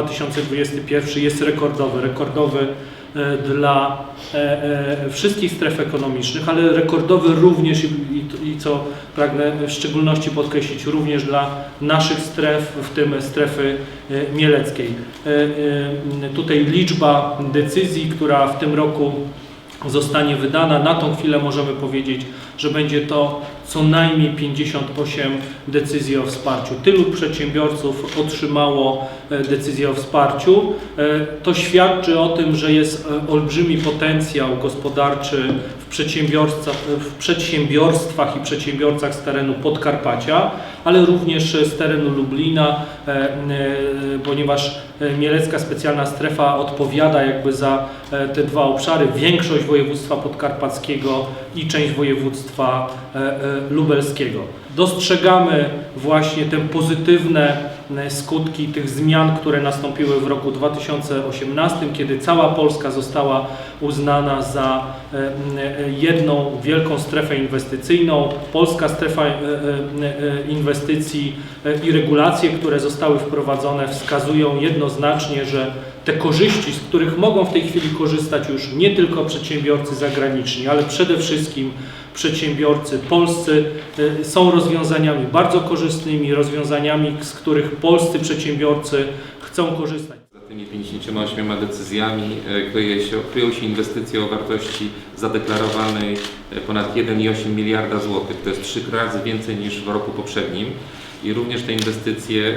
rok 2021 jest rekordowy. Rekordowy e, dla e, e, wszystkich stref ekonomicznych, ale rekordowy również i, co pragnę w szczególności podkreślić, również dla naszych stref, w tym strefy mieleckiej. Tutaj liczba decyzji, która w tym roku zostanie wydana. Na tą chwilę możemy powiedzieć, że będzie to co najmniej 58 decyzji o wsparciu. Tylu przedsiębiorców otrzymało e, decyzję o wsparciu. E, To świadczy o tym, że jest e, olbrzymi potencjał gospodarczy w, w przedsiębiorstwach i przedsiębiorcach z terenu Podkarpacia, ale również z terenu Lublina, ponieważ Mielecka Specjalna Strefa odpowiada jakby za te dwa obszary, większość województwa podkarpackiego i część województwa lubelskiego. Dostrzegamy właśnie te pozytywne e, skutki tych zmian, które nastąpiły w roku 2018, kiedy cała Polska została uznana za e, e, jedną wielką strefę inwestycyjną. Polska strefa inwestycji i regulacje, które zostały wprowadzone wskazują jednoznacznie, że te korzyści, z których mogą w tej chwili korzystać już nie tylko przedsiębiorcy zagraniczni, ale przede wszystkim przedsiębiorcy polscy y, są rozwiązaniami bardzo korzystnymi, rozwiązaniami, z których polscy przedsiębiorcy chcą korzystać. Za tymi 58 decyzjami e, kryje się, kryją się inwestycje o wartości zadeklarowanej e, ponad 1,8 miliarda złotych. To jest trzy razy więcej niż w roku poprzednim. I również te inwestycje e,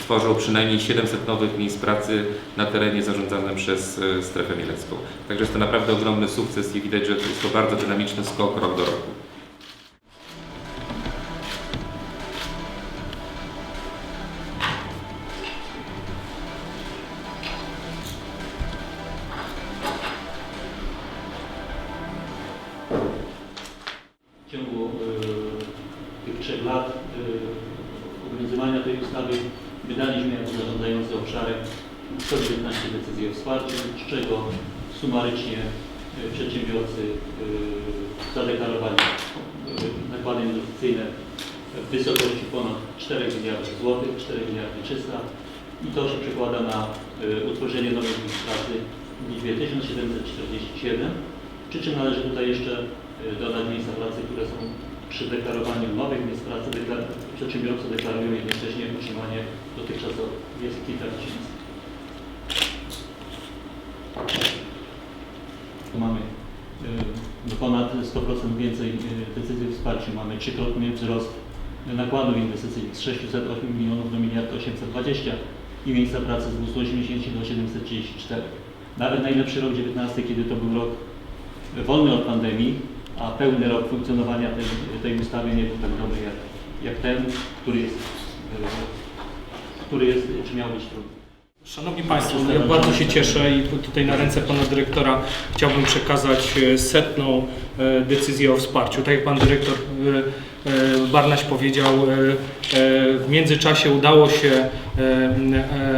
stworzą przynajmniej 700 nowych miejsc pracy na terenie zarządzanym przez e, strefę mielecką. Także jest to naprawdę ogromny sukces i widać, że to jest to bardzo dynamiczny skok rok do roku. W ciągu e, tych trzech lat e, obowiązywania tej ustawy wydaliśmy jako zarządzający obszarem 119 decyzji o wsparciu, z czego sumarycznie e, przedsiębiorcy e, zadeklarowali nakłady inwestycyjne w wysokości ponad 4 miliardów złotych, 4 miliardy 300 i to się przekłada na utworzenie nowych miejsc pracy w liczbie 1747, przy czym należy tutaj jeszcze dodać miejsca pracy, które są przy deklarowaniu nowych miejsc pracy, deklar przedsiębiorcy deklarują jednocześnie utrzymanie dotychczasowych, jest kilka tysięcy. Tu mamy e, ponad 100% więcej e, decyzji o wsparciu, mamy trzykrotny wzrost nakładów inwestycyjnych z 608 milionów do 1 820 i miejsca pracy z 280 do 734. Nawet najlepszy rok 19, kiedy to był rok wolny od pandemii, a pełny rok funkcjonowania tej, tej ustawy nie był tak dobry jak, jak ten, który jest, e, który jest, czy miał być trudny. Szanowni Państwo, no ja bardzo się cieszę i tutaj na ręce Pana Dyrektora chciałbym przekazać e, setną e, decyzję o wsparciu. Tak jak Pan Dyrektor Barnaś powiedział, w międzyczasie udało się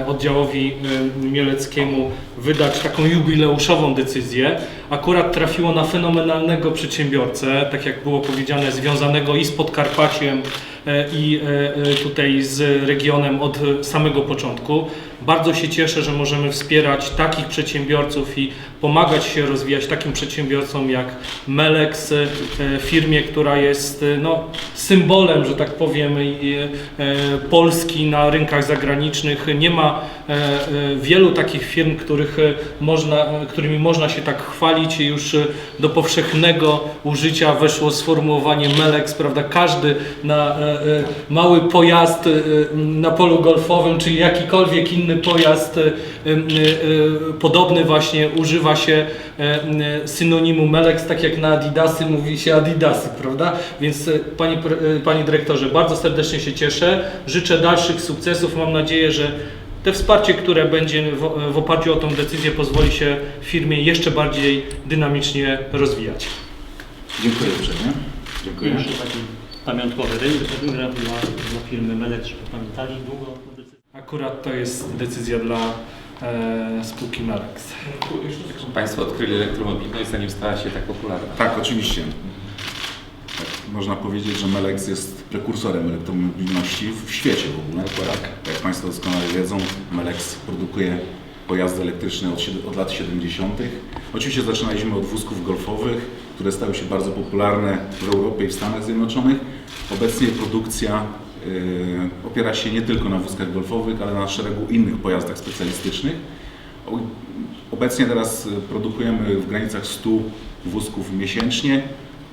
oddziałowi e, mieleckiemu wydać taką jubileuszową decyzję. Akurat trafiło na fenomenalnego przedsiębiorcę, tak jak było powiedziane, związanego i z Podkarpaciem, e, i e, e, tutaj z regionem od samego początku. Bardzo się cieszę, że możemy wspierać takich przedsiębiorców i pomagać się rozwijać takim przedsiębiorcom jak Melex, e, firmie, która jest e, no, symbolem, że tak powiem, e, Polski na rynkach zagranicznych. Nie ma e, e, wielu takich firm, których e, można, którymi można się tak chwalić. Już do powszechnego użycia weszło sformułowanie Melex, prawda? Każdy na mały pojazd na polu golfowym, czy jakikolwiek inny pojazd podobny właśnie używa się synonimu Melex, tak jak na Adidasy mówi się Adidasy, prawda? Więc panie, panie dyrektorze, bardzo serdecznie się cieszę. Życzę dalszych sukcesów. Mam nadzieję, że te wsparcie, które będzie w, w oparciu o tą decyzję pozwoli się firmie jeszcze bardziej dynamicznie rozwijać. Dziękuję uprzejmie. Dziękuję. Jeszcze taki pamiątkowy która była dla firmy Melec, żeby pamiętali długo. Akurat to jest decyzja dla e, spółki Melex. Państwo odkryli elektromobilność zanim stała się tak popularna. Tak, oczywiście. Można powiedzieć, że Melex jest prekursorem elektromobilności w świecie w ogóle. Tak. Jak Państwo doskonale wiedzą, Melex produkuje pojazdy elektryczne od, od lat 70. Oczywiście zaczynaliśmy od wózków golfowych, które stały się bardzo popularne w Europie i w Stanach Zjednoczonych. Obecnie produkcja y, opiera się nie tylko na wózkach golfowych, ale na szeregu innych pojazdach specjalistycznych. Obecnie teraz produkujemy w granicach 100 wózków miesięcznie.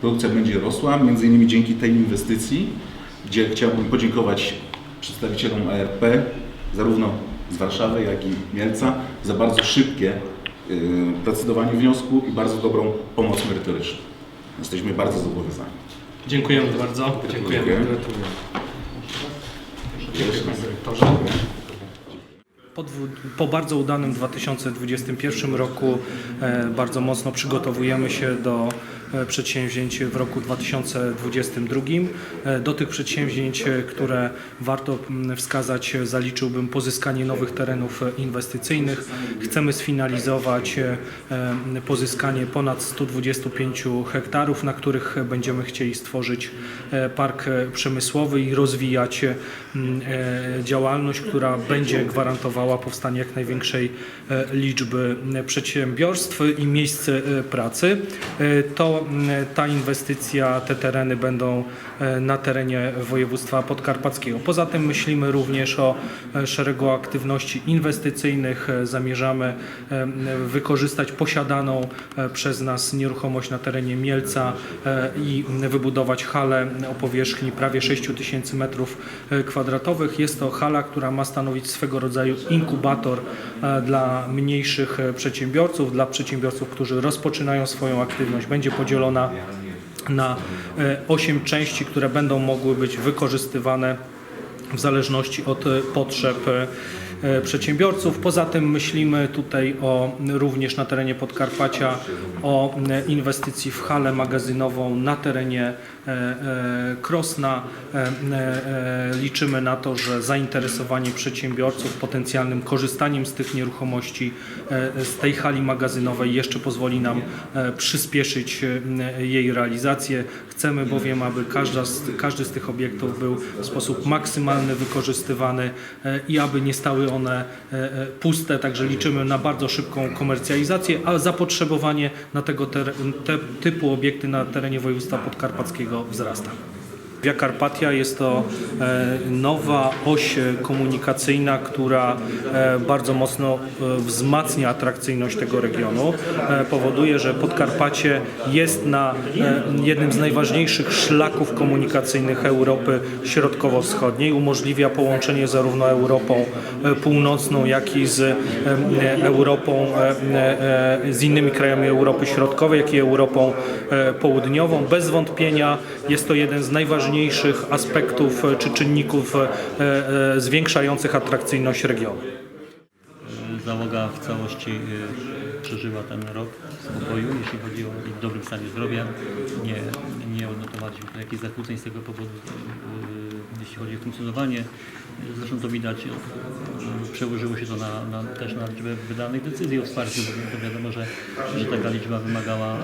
Produkcja będzie rosła, między innymi dzięki tej inwestycji, gdzie chciałbym podziękować przedstawicielom ARP, zarówno z Warszawy, jak i Mielca, za bardzo szybkie y, procedowanie wniosku i bardzo dobrą pomoc merytoryczną. Jesteśmy bardzo zobowiązani. Dziękujemy bardzo. Dziękuję. Gratuluję. Po, po bardzo udanym 2021 roku e, bardzo mocno przygotowujemy się do przedsięwzięć w roku 2022. E, do tych przedsięwzięć, e, które warto mm, wskazać, e, zaliczyłbym pozyskanie nowych terenów e, inwestycyjnych. Chcemy sfinalizować e, e, pozyskanie ponad 125 hektarów, na których będziemy chcieli stworzyć e, park e, przemysłowy i rozwijać e, e, działalność, która będzie gwarantowała powstanie jak największej e, liczby e, przedsiębiorstw i miejsc e, pracy. E, To m, ta inwestycja, te tereny będą e, na terenie województwa podkarpackiego. Poza tym myślimy również o e, szeregu aktywności inwestycyjnych. E, Zamierzamy wykorzystać posiadaną przez nas nieruchomość na terenie Mielca i wybudować halę o powierzchni prawie 6 tysięcy metrów kwadratowych. Jest to hala, która ma stanowić swego rodzaju inkubator dla mniejszych przedsiębiorców, dla przedsiębiorców, którzy rozpoczynają swoją aktywność. Będzie na e, 8 części, które będą mogły być wykorzystywane w zależności od e, potrzeb e, e, przedsiębiorców. Poza tym myślimy tutaj o również na terenie Podkarpacia o e, inwestycji w halę magazynową na terenie e, e, Krosna. E, e, e, Liczymy na to, że zainteresowanie przedsiębiorców potencjalnym korzystaniem z tych nieruchomości e, z tej hali magazynowej jeszcze pozwoli nam e, przyspieszyć e, jej realizację. Chcemy bowiem, aby każda z, każdy z tych obiektów był w sposób maksymalny wykorzystywany e, i aby nie stały one e, e, puste, także liczymy na bardzo szybką komercjalizację, a zapotrzebowanie na tego te, typu obiekty na terenie województwa podkarpackiego wzrasta. Via Carpatia jest to e, nowa oś komunikacyjna, która e, bardzo mocno e, wzmacnia atrakcyjność tego regionu. Powoduje, że Podkarpacie jest na jednym z najważniejszych szlaków komunikacyjnych Europy Środkowo-Wschodniej. Umożliwia połączenie zarówno Europą Północną, jak i z Europą, z innymi krajami Europy Środkowej, jak i Europą Południową. Bez wątpienia jest to jeden z najważniejszych aspektów e, czy czynników e, e, zwiększających atrakcyjność regionu. Załoga w całości e, przeżyła ten rok spokoju, jeśli chodzi o w dobrym stanie zdrowia. Nie, nie odnotowaliśmy jakichś zakłóceń z tego powodu, jeśli chodzi o funkcjonowanie. Zresztą to widać, przełożyło się to na, na, też na liczbę wydanych decyzji o wsparciu, bo wiadomo, że, że taka liczba wymagała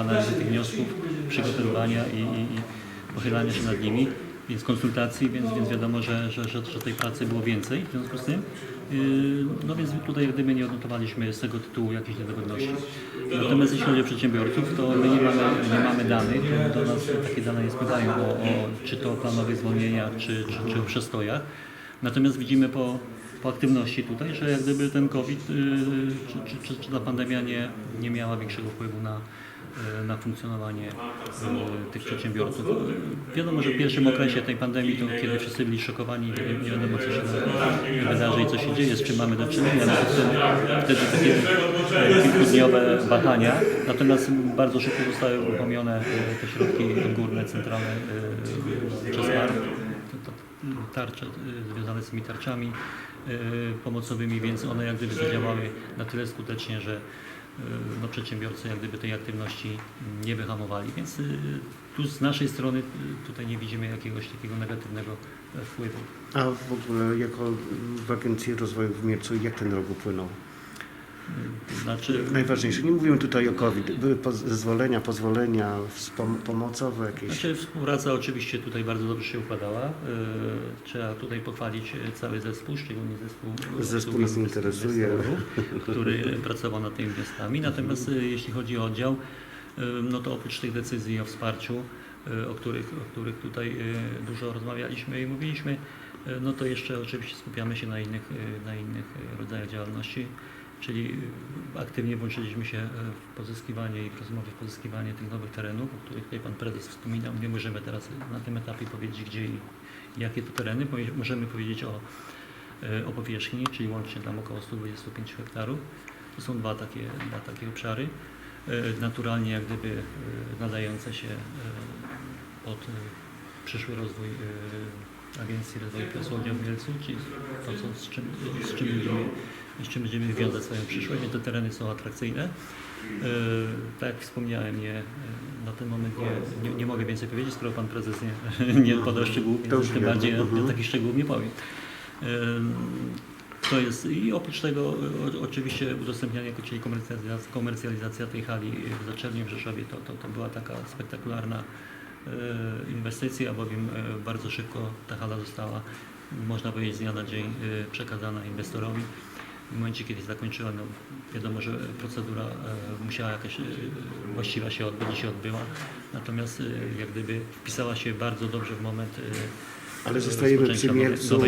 analizy tych wniosków, przygotowywania i, i, i pochylania się nad nimi więc konsultacji, więc, więc wiadomo, że, że, że, że tej pracy było więcej w związku z tym. Yy, No więc tutaj gdyby nie odnotowaliśmy z tego tytułu jakichś niedogodności. Natomiast jeśli chodzi o przedsiębiorców, to my nie mamy, nie mamy danych, do nas takie dane nie spływają o, o czy to planowych zwolnieniach, czy, czy, czy przestojach. Natomiast widzimy po, po aktywności tutaj, że jak gdyby ten COVID, yy, czy, czy, czy, czy ta pandemia nie, nie miała większego wpływu na, na funkcjonowanie yy, tych przedsiębiorców. Wiadomo, że w pierwszym okresie tej pandemii, to kiedy wszyscy byli szokowani, nie, wiadomo co się wydarzy i co się dzieje, z czym mamy do czynienia, no to wtedy, takie e, kilkudniowe wahania. Natomiast bardzo szybko zostały uruchomione e, te środki odgórne, centralne e, przez tarcze e, związane z tymi tarczami e, pomocowymi, więc one jak gdyby zadziałały na tyle skutecznie, że e, no, przedsiębiorcy jak gdyby tej aktywności nie wyhamowali, więc y, tu z naszej strony y, tutaj nie widzimy jakiegoś takiego negatywnego wpływu. A w ogóle jako w Agencji Rozwoju w Mielcu, jak ten rok upłynął? To znaczy, Najważniejsze, nie mówimy tutaj o COVID, były poz- zezwolenia, pozwolenia pomocowe jakieś. Znaczy współpraca oczywiście tutaj bardzo dobrze się układała. E, Trzeba tutaj pochwalić e, cały zespół, szczególnie zespół Zespół nas interesuje. który pracował nad tymi wnioskami. Natomiast e, jeśli chodzi o oddział, no to oprócz tych decyzji o wsparciu, o których, o których tutaj dużo rozmawialiśmy i mówiliśmy, no to jeszcze oczywiście skupiamy się na innych, na innych rodzajach działalności. Czyli aktywnie włączyliśmy się e, w pozyskiwanie i w rozmowy w pozyskiwanie tych nowych terenów, o których tutaj Pan Prezes wspominał. Nie możemy teraz na tym etapie powiedzieć, gdzie i jakie to tereny. Możemy powiedzieć o, e, o powierzchni, czyli łącznie tam około 125 hektarów. To są dwa takie, dwa takie obszary. E, Naturalnie jak gdyby nadające się pod przyszły rozwój Agencji Rozwoju Przemysłownia w Mielcu, czyli to, co, z, czym, z, czym będziemy, czym będziemy wiązać swoją przyszłość, więc te tereny są atrakcyjne. E, tak jak wspomniałem, nie, e, na ten moment nie, nie, nie mogę więcej powiedzieć, skoro Pan Prezes nie, nie podał szczegółów, więc tym bardziej ja, Mhm. ja takich szczegółów nie powiem. Em, To jest i oprócz tego o, oczywiście udostępnianie, czyli komercjalizacja, komercjalizacja tej hali w Zaczerniu w Rzeszowie to, to, to była taka spektakularna e, inwestycja, bowiem e, bardzo szybko ta hala została, można powiedzieć, z dnia na dzień e, przekazana inwestorowi. W momencie, kiedy zakończyła, no, wiadomo, że procedura e, musiała jakaś e, właściwa się odbyć i się odbyła, natomiast e, jak gdyby wpisała się bardzo dobrze w moment e, Ale zostajemy przy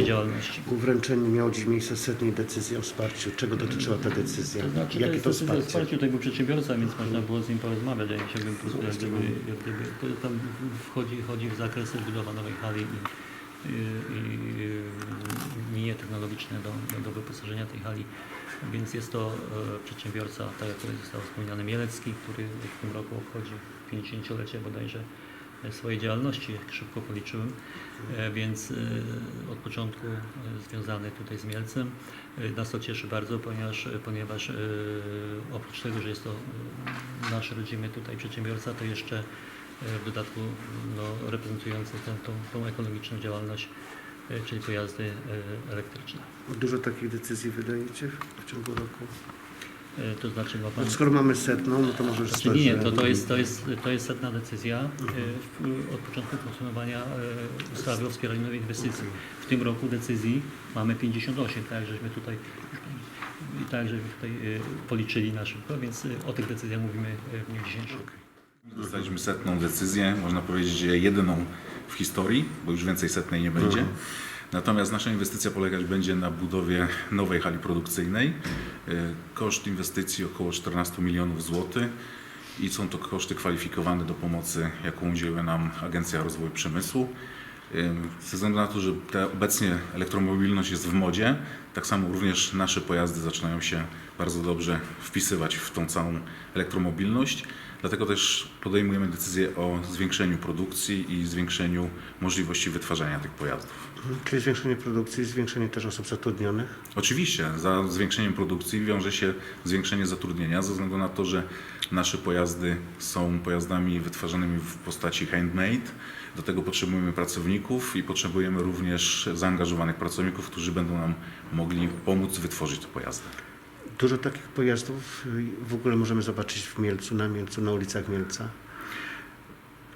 działalności. Ku wręczeniu miało dziś miejsce setnej decyzji o wsparciu. Czego dotyczyła ta decyzja? To znaczy, to Jakie jest to decyzja o wsparcie? wsparciu tego przedsiębiorca, więc można było z nim porozmawiać, ja chciałbym po prostu jak gdyby, jak gdyby to tam wchodzi, wchodzi w zakres budowa nowej hali i linie technologiczne do, do, wyposażenia tej hali. Więc jest to e, przedsiębiorca, tak jak został wspomniany, Mielecki, który w tym roku obchodzi 50-lecie bodajże swojej działalności, jak szybko policzyłem, E, więc e, od początku związany tutaj z Mielcem. Nas to cieszy bardzo, ponieważ, ponieważ oprócz tego, że jest to nasz rodzimy tutaj przedsiębiorca, to jeszcze dodatku no, reprezentujący tę, tą, tą ekologiczną działalność, e, czyli pojazdy e, elektryczne. Dużo takich decyzji wydajecie w ciągu roku? E, To znaczy ma Pan... No, skoro mamy setną, no to może już Znaczy nie, to, to, jest, to, jest, to jest setna decyzja e, w, od początku funkcjonowania e, ustawy o wspieraniu nowych inwestycji. W tym roku decyzji mamy 58, tak żeśmy tutaj, i tak żeśmy tutaj e, policzyli na szybko, więc e, o tych decyzjach mówimy e, w dniu dzisiejszym. Dostaliśmy setną decyzję, można powiedzieć, że jedyną w historii, bo już więcej setnej nie będzie. Natomiast nasza inwestycja polegać będzie na budowie nowej hali produkcyjnej. Y, Koszt inwestycji około 14 milionów złotych i są to koszty kwalifikowane do pomocy, jaką udzieliła nam Agencja Rozwoju Przemysłu. Ze względu na to, że obecnie elektromobilność jest w modzie, tak samo również nasze pojazdy zaczynają się bardzo dobrze wpisywać w tą całą elektromobilność. Dlatego też podejmujemy decyzję o zwiększeniu produkcji i zwiększeniu możliwości wytwarzania tych pojazdów. Mhm. Czyli zwiększenie produkcji, zwiększenie też osób zatrudnionych. Oczywiście za zwiększeniem produkcji wiąże się zwiększenie zatrudnienia ze względu na to, że nasze pojazdy są pojazdami wytwarzanymi w postaci handmade. Do tego potrzebujemy pracowników i potrzebujemy również zaangażowanych pracowników, którzy będą nam mogli pomóc wytworzyć te pojazdy. Dużo takich pojazdów w ogóle możemy zobaczyć w Mielcu, na Mielcu, na ulicach Mielca.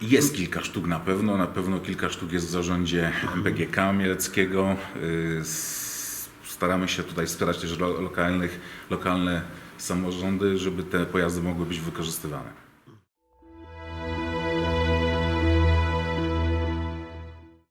Jest kilka sztuk na pewno, na pewno kilka sztuk jest w zarządzie MPGK Mieleckiego. Y, Staramy się tutaj wspierać też lo- lokalnych, lokalne samorządy, żeby te pojazdy mogły być wykorzystywane.